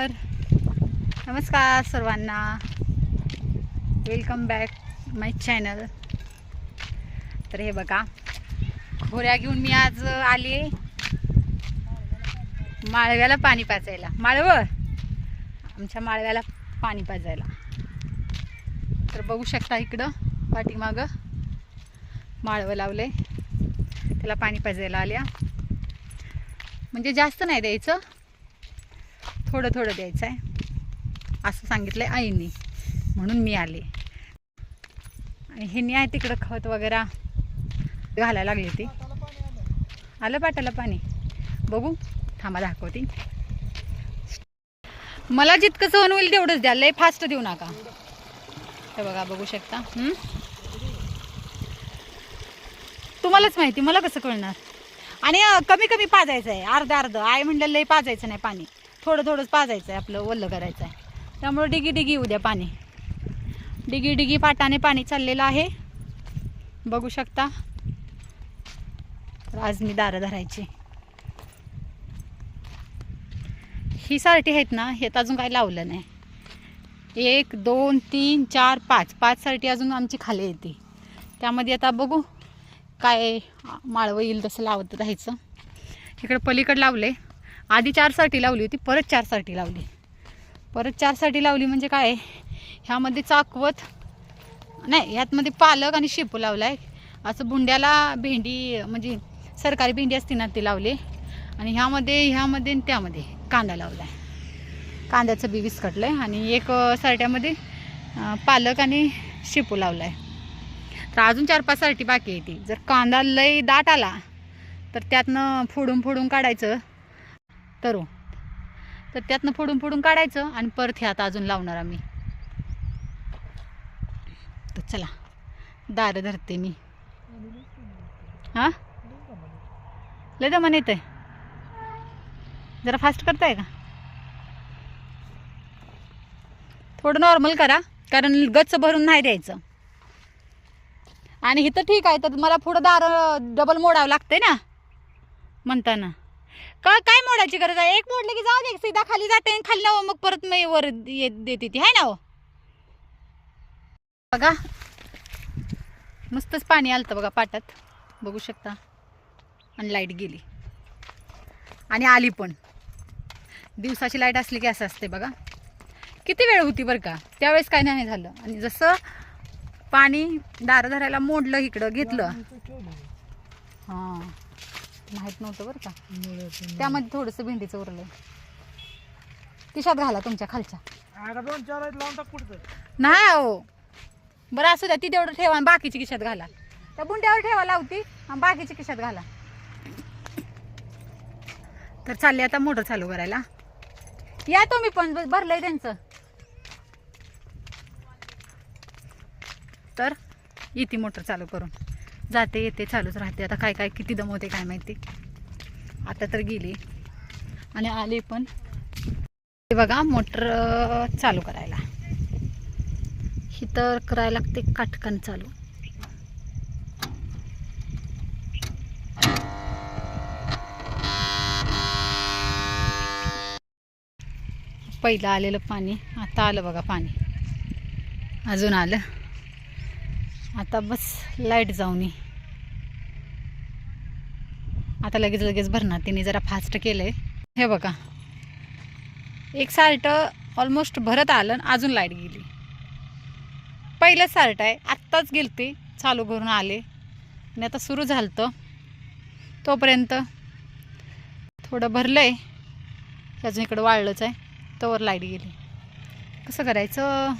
नमस्कार. नमस्कार सर्वांना. वेलकम बॅक माय चॅनल तर हे बघा. घोऱ्या घेऊन मी आज आले माळव्याला पाणी पाजायला. माळव? आमच्या माळव्याला पाणी पाजायला. तर बघू शकता इकडं पाठीमागं. माळवं लावले त्याला पाणी पाजायला आल्या. म्हणजे जास्त नाही द्यायचं. थोडं थोडं द्यायचं आहे. असं सांगितलं आहे आईने. म्हणून मी आले. आणि ह्यांनी आहे तिकडं खत वगैरे घालायला लागली ती आलं पाटाला पाणी? बघू. थांबा दाखवते. मला जितकं सहन होईल तेवढंच द्या. लय फास्ट देऊ नका. हे बघा बघू शकता? तुम्हालाच माहिती मला कसं कळणार? आणि कमी कमी पाजायचं आहे अर्ध अर्ध. आई म्हणलं लय पाजायचं नाही पाणी. थोडं थोडंच पाजायचं आहे आपलं वल्लं करायचं आहे त्यामुळं डिगी डिगी उद्या पाणी. डिगी डिगी पाटाने पाणी चाललेलं आहे. बघू शकता. आज मी दारं धरायची. ही सारटी आहेत ना हे अजून काही लावलं नाही. एक दोन तीन चार पाच. पाच सारटी अजून आमची खाली येते. त्यामध्ये आता बघू काय माळवं येईल तसं लावत राहायचं. इकडं पलीकडे लावले आधी चारसाठी लावली होती परत चारसाठी लावली. परत चारसाठी लावली म्हणजे काय? ह्यामध्ये चाकवत नाही ह्यातमध्ये पालक आणि शेपू लावला आहे असं बुंड्याला भेंडी म्हणजे सरकारी भेंडी असते ना ती लावली. आणि ह्यामध्ये ह्यामध्ये आणि त्यामध्ये कांदा लावला आहे कांद्याचं बी विस्कटलं आहे आणि एक सरट्यामध्ये पालक आणि शेपू लावला आहे तर अजून चार पाच सरटी बाकी आहे ती. जर कांदा लय दाट आला तर त्यातनं फोडून फोडून काढायचं. तरू तर त्यातनं फोडून फोडून काढायचं आणि परत ह्यात अजून लावणार आम्ही. तर चला दार धरते मी. हां? लय दमन येत आहे जरा फास्ट करताय का? थोडं नॉर्मल करा कारण गच्च भरून नाही द्यायचं. आणि इथं ठीक आहे तर मला पुढं दार डबल मोडावं लागतंय ना म्हणताना. का काय मोडायची गरज आहे? एक मोडले की जाऊ दे सीधा खाली जाते आणि खाली नाव मग परत मी वर येत देते ती. आहे ना हो? बघा. मस्तच पाणी आलतं बघा पाटात. बघू शकता. आणि लाइट गेली. आणि आली पण. दिवसाची लाइट असली की असं असते बघा. किती वेळ होती बरं का? त्यावेळेस काय नाही झालं. आणि जसं पाणी दार धरायला मोडलं इकडं घेतलं. हां. माहीत नव्हतं बरं का. त्यामध्ये थोडंसं भेंडीचं उरलं तिशात घाला तुमच्या खालच्या. आता दोन चार आहेत लावून टाक पुढचं. नाही अहो. बरं असू द्या ती तेवढं ठेवा आणि बाकीची खिशात घाला. त्या बुंड्यावर ठेवा लावती आणि बाकीची खिशात घाला. तर चालले आता मोटर चालू करायला. या तुम्ही पण भरलंय त्यांचं. तर येते मोटर चालू करून. जाते येते चालूच राहते. आता काय काय किती दमवते काय माहिती. आता तर गेली. आणि आले पण. हे बघा मोटर चालू करायला. ही तर करायला लागते काटकन चालू. पहिलं आलेलं पाणी. आता आलं बघा पाणी. अजून आलं. आता बस लाइट जाऊन ये. आता लगेच लगेच भरणार. तिने जरा फास्ट केलंय. हे बघा. एक साल्ट ऑलमोस्ट भरत आलं आणि अजून लाइट गेली. पहिलं साल्ट आहे. आत्ताच गेलते. चालू करून आले. आणि आता सुरू झालं तोपर्यंत थोडं भरलं आहे अजून इकडं वाळलंच आहे. तोवर लाइट गेली. कसं करायचं?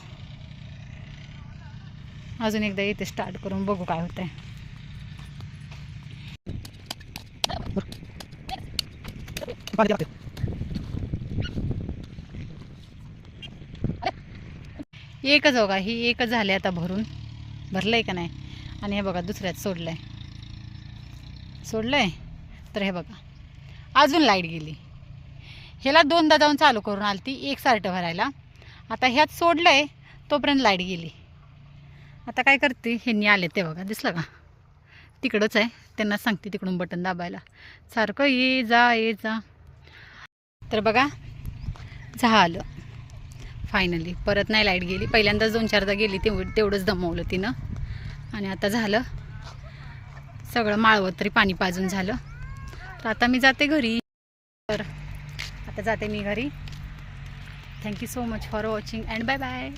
अजून एकदा इथे स्टार्ट करून बघू काय होतंय. एकच हो का ही एकच झाली आता भरून. भरलंय का नाही? आणि हे बघा दुसऱ्यात सोडलंय. सोडलंय? तर हे बघा अजून लाइट गेली. ह्याला दोनदा जाऊन चालू करून आली ती एक सार्ट भरायला. आता ह्यात सोडलंय तोपर्यंत लाइट गेली. आता काय करते ह्यांनी आले ते बघा दिसलं का? तिकडंच आहे. त्यांना सांगते तिकडून बटन दाबायला. सारखं ये जा ये जा. तर बघा झालं. फायनली परत नाही लाइट गेली. पहिल्यांदाच दोन चारदा गेली तेव तेवढंच दमवलं तिनं. आणि आता झालं. सगळं माळवत तरी पाणी पाजून झालं. तर आता मी जाते घरी. तर आता जाते मी घरी. Thank you so much for watching and bye bye